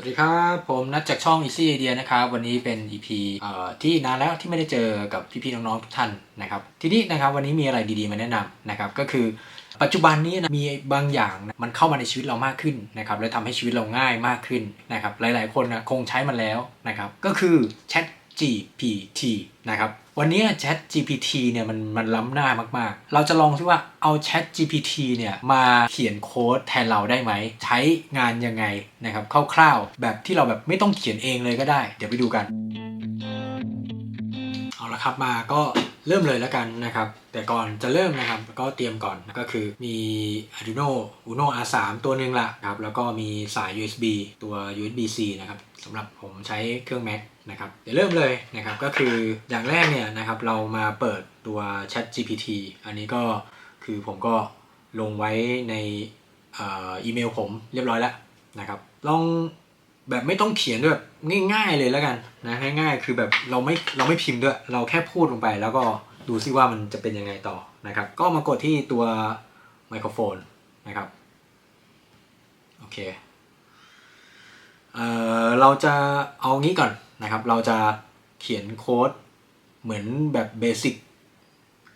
สวัสดีครับ ผมนัดจากช่อง Easy Idea นะครับ วันนี้เป็น EP เอ่อที่นานแล้วที่ไม่ได้เจอกับพี่ๆน้องๆทุกท่านนะครับ ทีนี้นะครับวันนี้มีอะไรดีๆมาแนะนำนะครับ ก็คือปัจจุบันนี้นะมีบางอย่างนะมันเข้ามาในชีวิตเรามากขึ้นนะครับและทำให้ชีวิตเราง่ายมากขึ้นนะครับหลายๆคนนะคงใช้มันแล้วนะครับก็คือ Chat GPT นะครับวันนี้ Chat GPT เนี่ยมันมันล้ำหน้ามากๆ เราจะลองซิว่าเอา Chat GPT เนี่ยมาเขียนโค้ดแทนเราได้ไหม ใช้งานยังไงนะครับคร่าวๆ แบบที่เราแบบไม่ต้องเขียนเองเลยก็ได้ เดี๋ยวไปดูกัน เอาละครับมาก็ เริ่มเลยแล้วกันนะครับ แต่ก่อนจะเริ่มนะครับก็เตรียมก่อนก็คือมี Arduino Uno R3 ตัวหนึ่งละครับ แล้วก็มีสาย USB ตัว USB-C นะครับสำหรับผมใช้เครื่อง Mac นะครับเดี๋ยวเริ่มเลยนะครับก็คืออย่างแรกเนี่ยนะครับเรามาเปิดตัว Chat GPT อันนี้ก็คือผมก็ลงไว้ในอออีเมลผมเรียบร้อยแล้วนะครับลอง แบบไม่ต้องเขียนด้วยแบบง่ายๆเลยแล้วกันนะง่ายๆ คือแบบเราไม่เราไม่พิมพ์ด้วย เราแค่พูดลงไปแล้วก็ดูซิว่ามันจะเป็นยังไงต่อนะครับ ก็มากดที่ตัวไมโครโฟนนะครับโอเคเอ่อเราจะเอางี้ก่อนนะครับ เราจะเขียนโค้ดเหมือนแบบเบสิก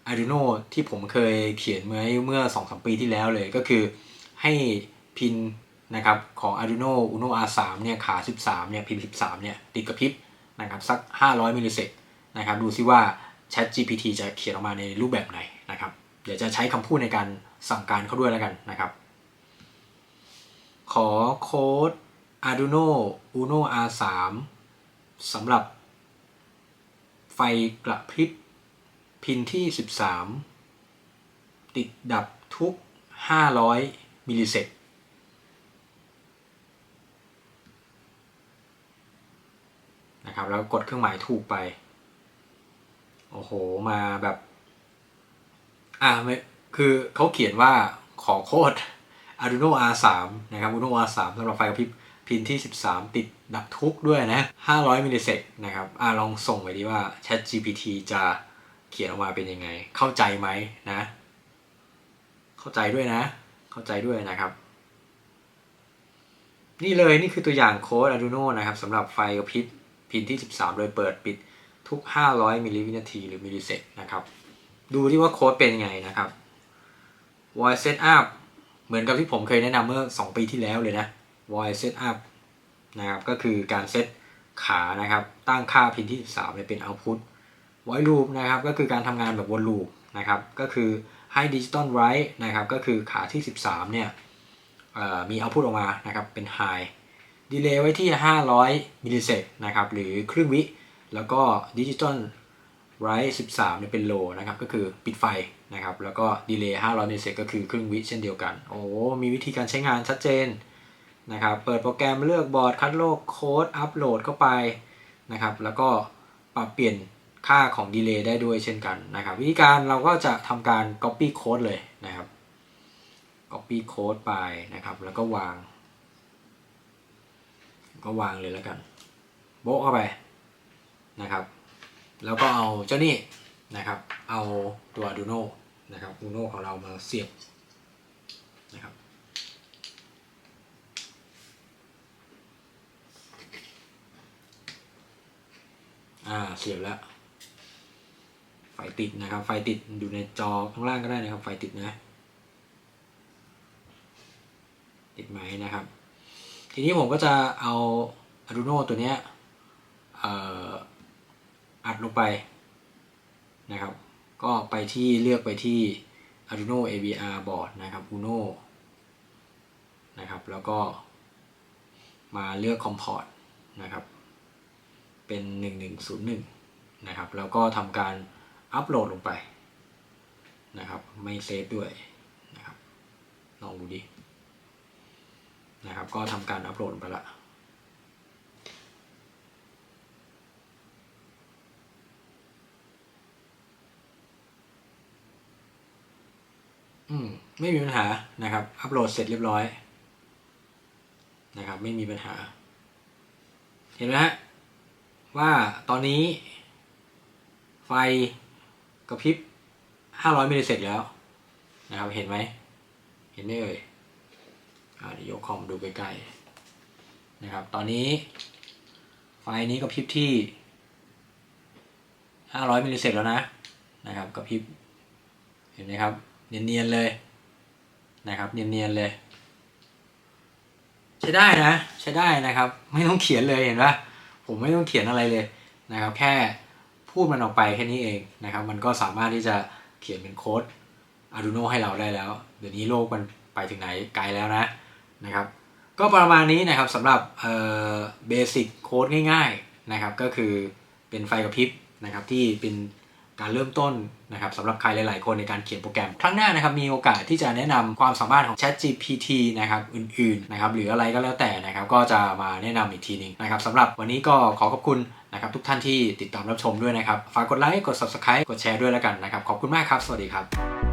Arduino ที่ผมเคยเขียนเมื่อเมื่อ2-3ปีที่แล้วเลยก็คือให้พิน นะครับของ Arduino Uno R3 เนี่ยขา 13 เนี่ยพิน13 เนี่ยติดกับพริบนะครับสัก 500มิลลิเซกนะครับดูซิว่า Chat GPT จะเขียนออกมาในรูปแบบไหนนะครับเดี๋ยวจะใช้คำพูดในการสั่งการเขาด้วยแล้วกันนะครับ ขอโค้ด Arduino Uno R3 สำหรับ ไฟกระพริบพินที่ 13 ติดดับทุก 500มิลลิเซก นะครับ แล้วกดเครื่องหมายถูกไป โอ้โห มาแบบ อ่าไม่คือเขาเขียนว่าขอโคด Arduino R3 นะครับ Arduino R3 สำหรับไฟกระพริบพินที่ 13 ติดดับทุกด้วยนะ 500มิลลิเซกนะครับอ่าลองส่งไปดีว่า Chat GPT จะเขียนออกมาเป็นยังไง เข้าใจไหมนะ เข้าใจด้วยนะ เข้าใจด้วยนะครับ นี่เลยนี่คือตัวอย่างโค้ด Arduino นะครับสำหรับไฟกระพริบ พินที่ 13 โดยเปิดปิดทุก 500 มิลลิวินาที หรือมิลลิเซกนะครับ ดูที่ว่าโค้ดเป็นยังไงนะครับ voice setup เหมือนกับที่ผมเคยแนะนำเมื่อ 2 ปีที่แล้วเลยนะ voice setup นะครับ ก็คือการเซตขานะครับ ตั้งค่าพินที่ 13เนี่ยเป็น output voice loop นะครับ ก็คือการทำงานแบบวนลูปนะครับ ก็คือให้ digital write นะครับ ก็คือขาที่ 13 เนี่ยมี output ออกมานะครับ เป็น high ดีเลย์ไว้ที่ 500มิลลิเซกนะครับหรือครึ่งวิ แล้วก็ดิจิตอลไรท์13เนี่ยเป็นโลนะครับก็คือปิดไฟนะครับแล้วก็ดีเลย์500มิลลิเซกก็คือครึ่งวิเช่นเดียวกัน โอ้มีวิธีการใช้งานชัดเจนนะครับเปิดโปรแกรมเลือกบอร์ดคัดโลกโค้ดอัปโหลดเข้าไปนะครับแล้วก็ปรับเปลี่ยนค่าของดีเลย์ได้ด้วยเช่นกันนะครับวิธีการเราก็จะทำการ Copy Code เลยนะครับ Copy Code ไปนะครับแล้วก็วาง ก็วางเลยแล้วกัน โบะเข้าไปนะครับ แล้วก็เอาเจ้านี่นะครับ เอาตัว Arduino นะครับ Uno ของเรามาเสียบนะครับอ่าเสียบแล้ว ไฟติดนะครับ ไฟติดอยู่ในจอข้างล่างก็ได้นะครับ ไฟติดนะ ติดไหมนะครับ ทีนี้ผมก็จะเอา Arduino ตัวเนี้ยอัดลงไปนะครับ ก็ไปที่เลือกไปที่ Arduino AVR board นะครับ Uno นะครับ แล้วก็มาเลือก Comport นะครับ เป็น 1101 นะครับ แล้วก็ทำการอัปโหลดลงไปนะครับ ไม่เซฟด้วยนะครับ ลองดูดิ นะครับ ก็ทำการอัปโหลดไปละอืมไม่มีปัญหานะครับ อัปโหลดเสร็จเรียบร้อยนะครับ ไม่มีปัญหา เห็นไหมฮะว่าตอนนี้ ไฟกระพริบ 500มิลลิเซกแล้วนะครับ เห็นไหม เห็นไหมเอ่ย เดี๋ยวยกคอมดูใกล้ๆนะครับ ตอนนี้ ไฟนี้ก็พริบที่ 500มิลลิเซกแล้วนะนะครับก็พริบเห็นไหมครับ เนียนๆเลยนะครับ เนียนๆเลย ใช้ได้นะ ใช้ได้นะครับ ไม่ต้องเขียนเลยเห็นปะผมไม่ต้องเขียนอะไรเลยนะครับ แค่พูดมันออกไปแค่นี้เองนะครับ มันก็สามารถที่จะเขียนเป็นโค้ด Arduino ให้เราได้แล้ว เดี๋ยวนี้โลกมันไปถึงไหนไกลแล้วนะ นะครับ ก็ประมาณนี้นะครับสำหรับเบสิกโค้ดง่ายๆนะครับ ก็คือเป็นไฟกระพริบนะครับที่เป็นการเริ่มต้นนะครับสำหรับใครหลาย ๆ คนในการเขียนโปรแกรม ครั้งหน้านะครับมีโอกาสที่จะแนะนำความสามารถของ Chat GPT นะครับอื่น ๆ นะครับหรืออะไรก็แล้วแต่นะครับ ก็จะมาแนะนำอีกทีหนึงนะครับสำหรับวันนี้ก็ขอขอบคุณนะครับทุกท่านที่ติดตามรับชมด้วยนะครับ ฝากกดไลค์ กด Subscribe กดแชร์ด้วยแล้วกันนะครับ ขอบคุณมากครับ สวัสดีครับ